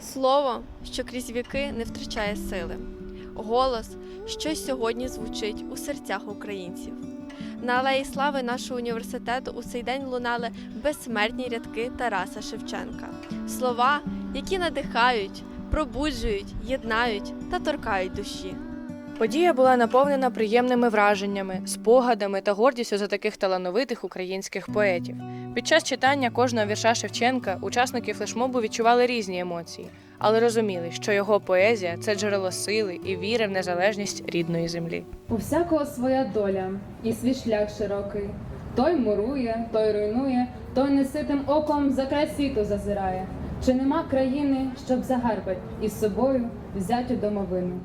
Слово, що крізь віки не втрачає сили. Голос, що сьогодні звучить у серцях українців. На алеї слави нашого університету у цей день лунали безсмертні рядки Тараса Шевченка. Слова, які надихають, пробуджують, єднають та торкають душі. Подія була наповнена приємними враженнями, спогадами та гордістю за таких талановитих українських поетів. Під час читання кожного вірша Шевченка учасники флешмобу відчували різні емоції, але розуміли, що його поезія це джерело сили і віри в незалежність рідної землі. У всякого своя доля і свій шлях широкий. Той мурує, той руйнує, той неситим оком за край світу зазирає. Чи нема країни, щоб загарбать із собою взятю домовину?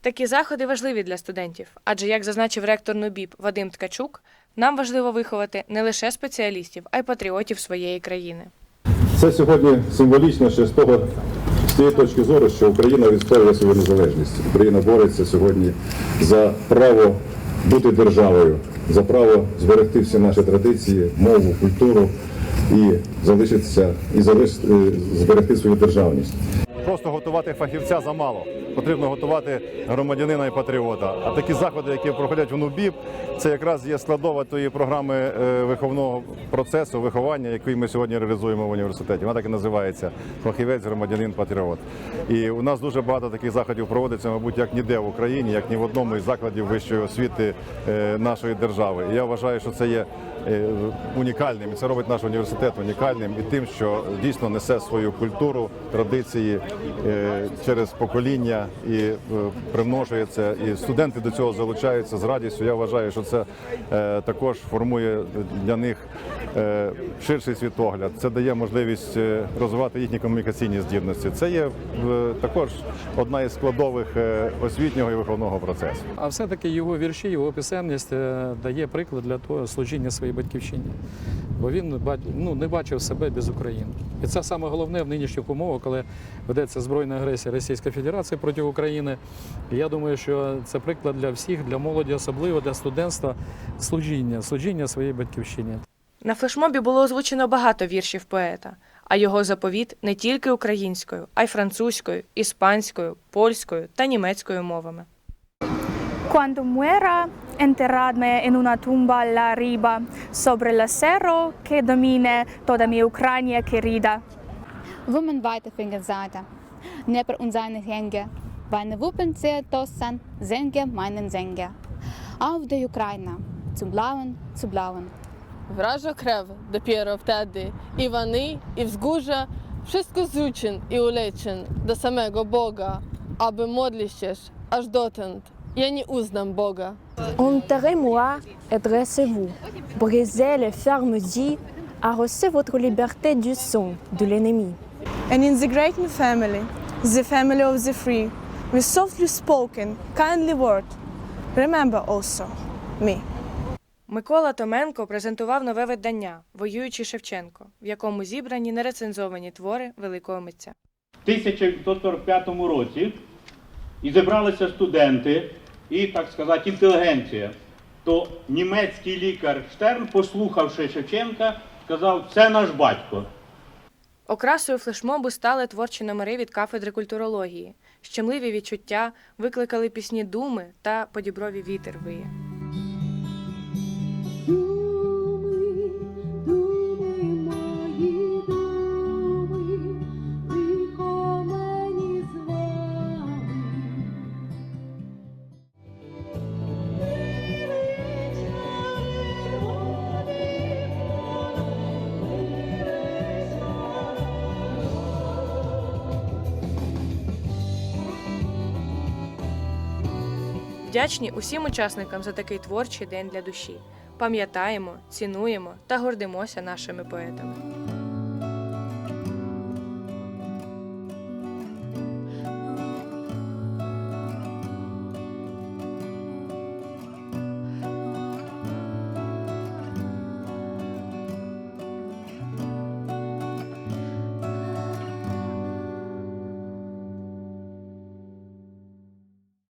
Такі заходи важливі для студентів, адже, як зазначив ректор НУБІП Вадим Ткачук, нам важливо виховати не лише спеціалістів, а й патріотів своєї країни. Це сьогодні символічно ще з того, з тієї точки зору, що Україна відстоює свою незалежність. Україна бореться сьогодні за право бути державою, за право зберегти всі наші традиції, мову, культуру і залишитися і залиш- е, зберегти свою державність. Готувати фахівця замало. Потрібно готувати громадянина і патріота. А такі заходи, які проходять в НУБІП, це якраз є складова тої програми е, виховного процесу, виховання, який ми сьогодні реалізуємо в університеті. Вона так і називається фахівець, громадянин, патріот. І у нас дуже багато таких заходів проводиться, мабуть, як ніде в Україні, як ні в одному із закладів вищої освіти е, нашої держави. І я вважаю, що це є унікальним. І це робить наш університет унікальним і тим, що дійсно несе свою культуру, традиції е, через покоління і е, примножує це. І студенти до цього залучаються з радістю. Я вважаю, що це е, також формує для них е, ширший світогляд. Це дає можливість е, розвивати їхні комунікаційні здібності. Це є е, також одна із складових е, освітнього і виховного процесу. А все-таки його вірші, його писемність е, дає приклад для того служіння своїй батьківщині. Бо він ну, не бачив себе без України. І це саме головне в нинішніх умовах, коли ведеться збройна агресія Російської Федерації проти України. І я думаю, що це приклад для всіх, для молоді, особливо для студентства, служіння, служіння своїй батьківщині. На флешмобі було озвучено багато віршів поета, а його заповіт не тільки українською, а й французькою, іспанською, польською та німецькою мовами. Cuando muera, enterradme en una tumba la riba, sobre el cerro que domine toda mi Ucrania querida. Women weite finger Seite. Neber und seine Hänge. Weine Wuppen zählt Tossan, Sänge meinen Sänger. Auf der Ukraine, zum Blauen, zu Blauen. Wraża krew dopiero wtedy i wany, i wzgórza, wszystko zrzucin i uleczyn do samego Boga, aby modlić się aż dotąd. Ja nie uznam Boga. Enterrez-moi et dressez-vous. Brisez les fermes arrosez votre liberté du sang de l'ennemi. And in the great new family, the family of the free, with softly spoken, kindly word, remember also me. Микола Томенко презентував нове видання Воюючий Шевченко, в якому зібрані нерецензовані твори великого митця. В 1945 році і зібралися студенти і, так сказати, інтелігенція. То німецький лікар Штерн, послухавши Шевченка, сказав, це наш батько. Окрасою флешмобу стали творчі номери від кафедри культурології. Щемливі відчуття викликали пісні думи та подіброві вітер виє. Вдячні усім учасникам за такий творчий день для душі. Пам'ятаємо, цінуємо та гордимося нашими поетами.